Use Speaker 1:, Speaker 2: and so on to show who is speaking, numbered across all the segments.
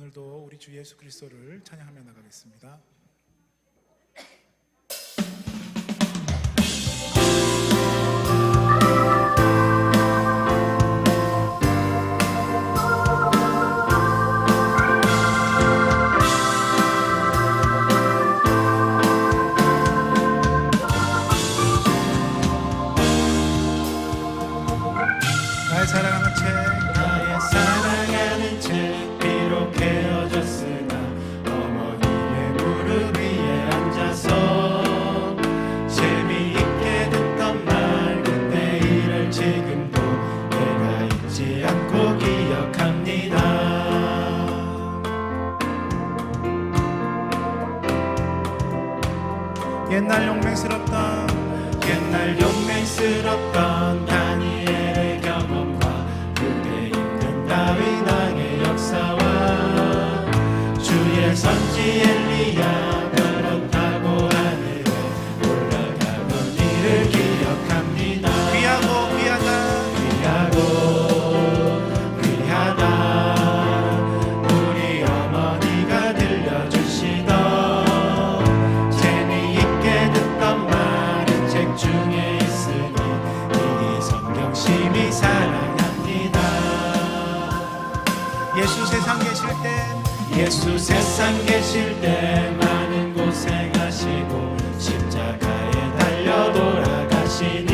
Speaker 1: 오늘도 우리 주 예수 그리스도를 찬양하며 나가겠습니다. 옛날 용맹스럽던
Speaker 2: 옛날 용맹스럽던 다니엘의 경험과 그대 힘든 다윗 왕의 역사와 주의 선지 엘
Speaker 1: 예수 세상 계실
Speaker 2: 때 많은 고생하시고 십자가에 달려 돌아가시니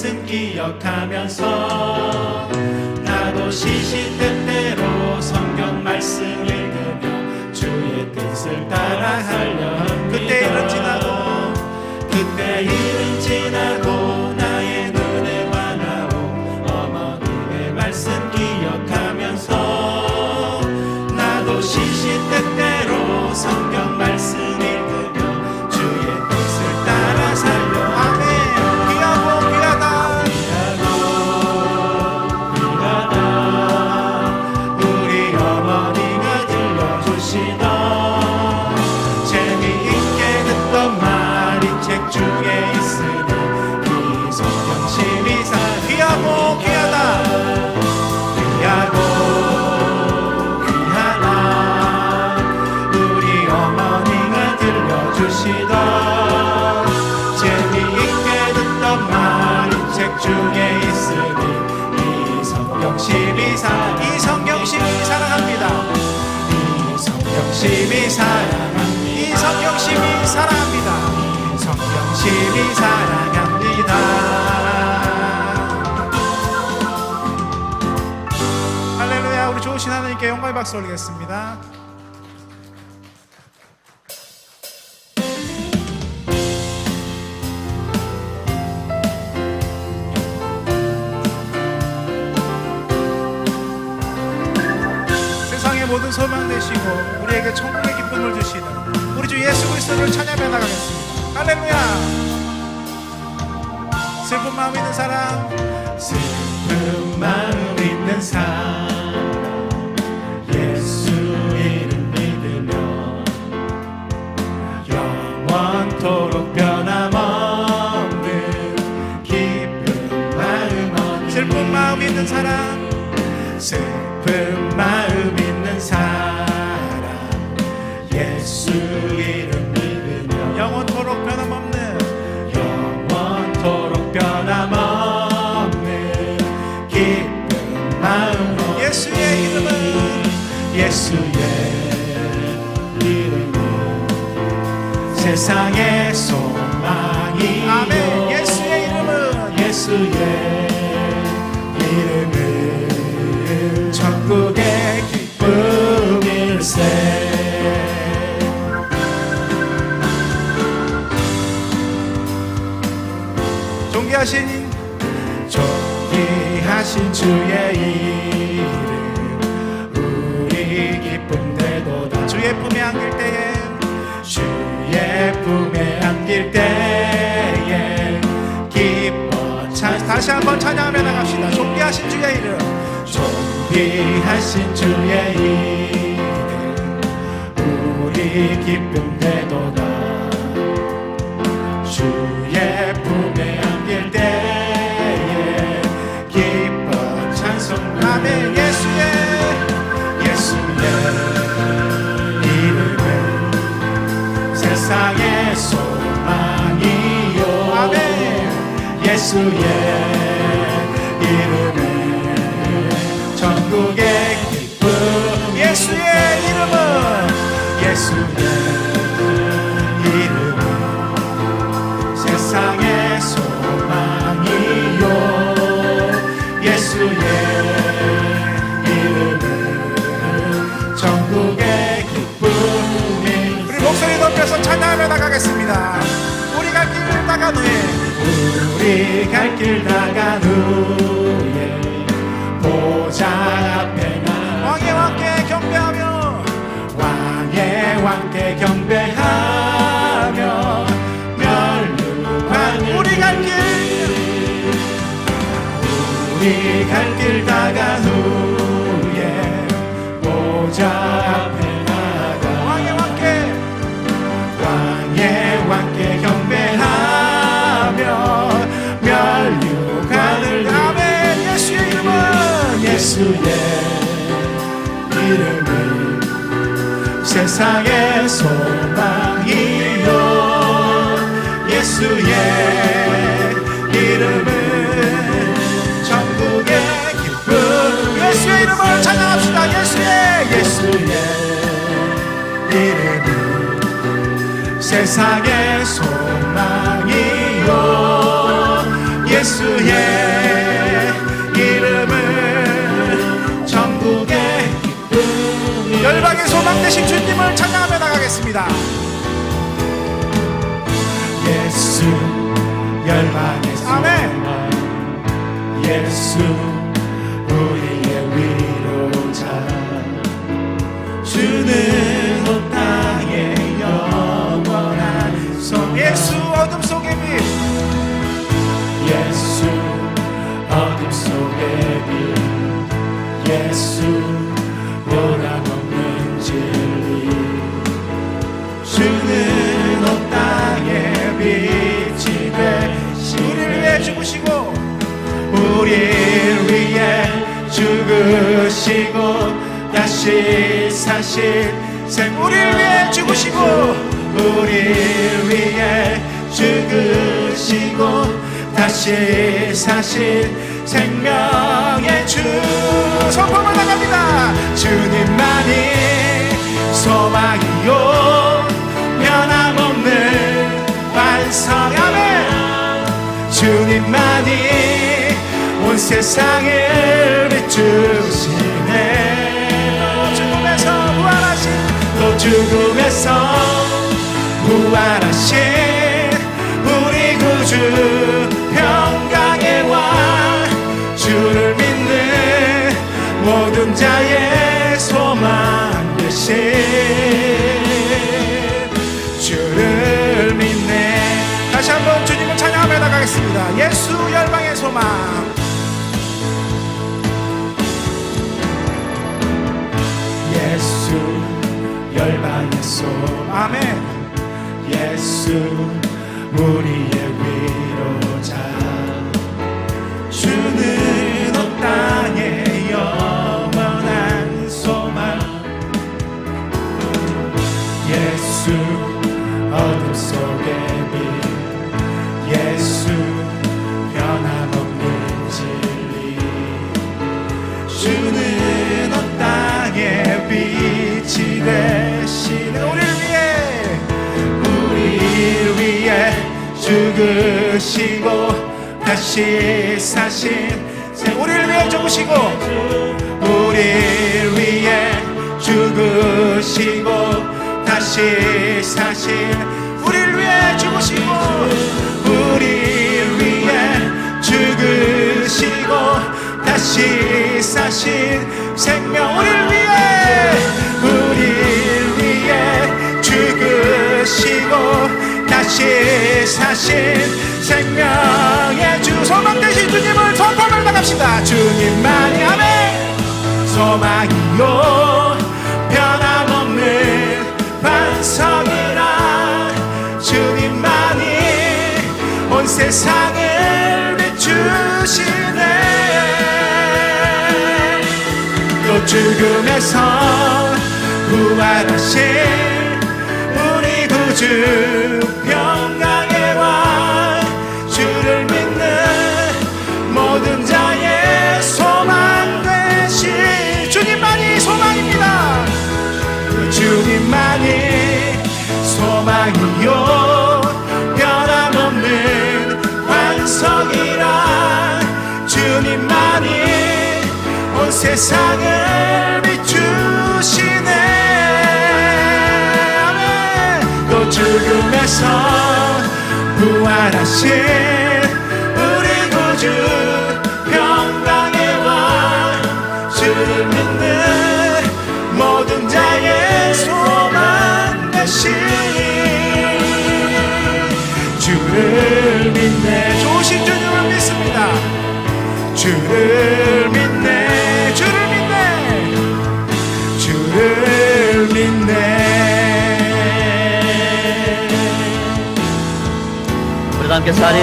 Speaker 2: 말씀 기억하면서 나도 시시때때로 성경 말씀 읽으며 주의 뜻을 따라 하려 합니다.
Speaker 1: 그때 일은 지나고
Speaker 2: 그때 일은 지나고 듣던 말이 책 중에 있으니 이 성경 심히 사랑
Speaker 1: 이 성경 심히 사랑합니다.
Speaker 2: 이 성경 심히 사랑합니다.
Speaker 1: 이 성경 심히 사랑합니다.
Speaker 2: 이 성경 심히 사랑합니다.
Speaker 1: 할렐루야 우리 좋으신 하나님께 영광의 박수 올리겠습니다 소망 되시고 우리에게 천국의 기쁨을 주시는 우리 주 예수 그리스도를 찬양해 나가겠습니다. 할렐루야! 슬픈 마음 있는 사람
Speaker 2: 슬픈 마음 있는 사람 예수 이름 믿으며 영원토록 변함없는 기쁜 마음 얻는
Speaker 1: 슬픈 마음 있는 사람
Speaker 2: 슬픈 마음 예수 이름 믿으며
Speaker 1: 영원토록 변함없는
Speaker 2: 영원토록 변함없는 기쁜 마음으로
Speaker 1: 예수의 이름은
Speaker 2: 예수의 이름은 세상의 소망이요.
Speaker 1: 아멘. 예수의 이름은
Speaker 2: 예수의
Speaker 1: 품에 안길 때에
Speaker 2: 기뻐
Speaker 1: 자,
Speaker 2: 찬
Speaker 1: 다시 한번 찬양하며 나갑시다. 존귀하신 주의 이름.
Speaker 2: 존귀하신 주의 이름. 우리 기쁨 되도다. 주의 품에 안길 때에 기뻐 찬송.
Speaker 1: 아멘
Speaker 2: 세상의 소망이요
Speaker 1: 아멘.
Speaker 2: 예수의 이름은 전국의 기쁨
Speaker 1: 예수의 이름은
Speaker 2: 예수의
Speaker 1: 길 나간 후에
Speaker 2: 보좌 앞에 나
Speaker 1: 왕의 왕께 경배하며
Speaker 2: 왕의 왕께 경배하며 멸류관
Speaker 1: 우리 갈 길.
Speaker 2: 우리 갈길
Speaker 1: 예수의 이름은
Speaker 2: 세상의 소망이요 예수의 이름은 전국의 기쁨.
Speaker 1: 예수의 이름을 찬양합시다. 예수의
Speaker 2: 예수의 이름은 세상의 소망이요 예수의
Speaker 1: 되신 주님을 찬양하며 나가겠습니다.
Speaker 2: 예수 열방의
Speaker 1: 아멘.
Speaker 2: 예수 우리의 위로자. 주는 온 땅의 영원한 소망
Speaker 1: 예수 어둠 속의 빛.
Speaker 2: 예수 어둠 속의 빛
Speaker 1: 죽으시고
Speaker 2: 다시 사신 생
Speaker 1: 우리를 위해 죽으시고.
Speaker 2: 우리를 위해 죽으시고 다시 사신 생명의 주.
Speaker 1: 선포만 나갑니다.
Speaker 2: 주님만이 소망이요. 변함없는 완성함에 주님만이 온 세상을 비추시 네.
Speaker 1: 죽음에서 부활하신
Speaker 2: 또 죽음에서 부활하신 우리 구주 평강의 왕 주를 믿는 모든 자의 소망 되신 주를 믿네.
Speaker 1: 다시 한번 주님을 찬양하며 나가겠습니다. 예수 열방의 소망 아멘.
Speaker 2: 예수 우리의 위로자. 주는 온 땅의 영원한 소망.
Speaker 1: 예수 어둠 속의
Speaker 2: 죽으시고 다시 사신 세- 우리를 위해 죽으시고 우리를 위해 죽으시고 다시 사신 우리를 위해 죽으시고 우리를 위해 죽으시고 다시 사신 생명 우리를 위해 우리를 위해 죽으시고 다시 사신 생명의 주 소망 되신 주님을 선포을 나갑시다. 주님만이 아멘. 소망이요 세상을 비추시네. 또 죽음에서 부활하신 우리 구주 평강 세상을 비추시네 아멘. 또 죽음에서 부활하신
Speaker 3: के सारे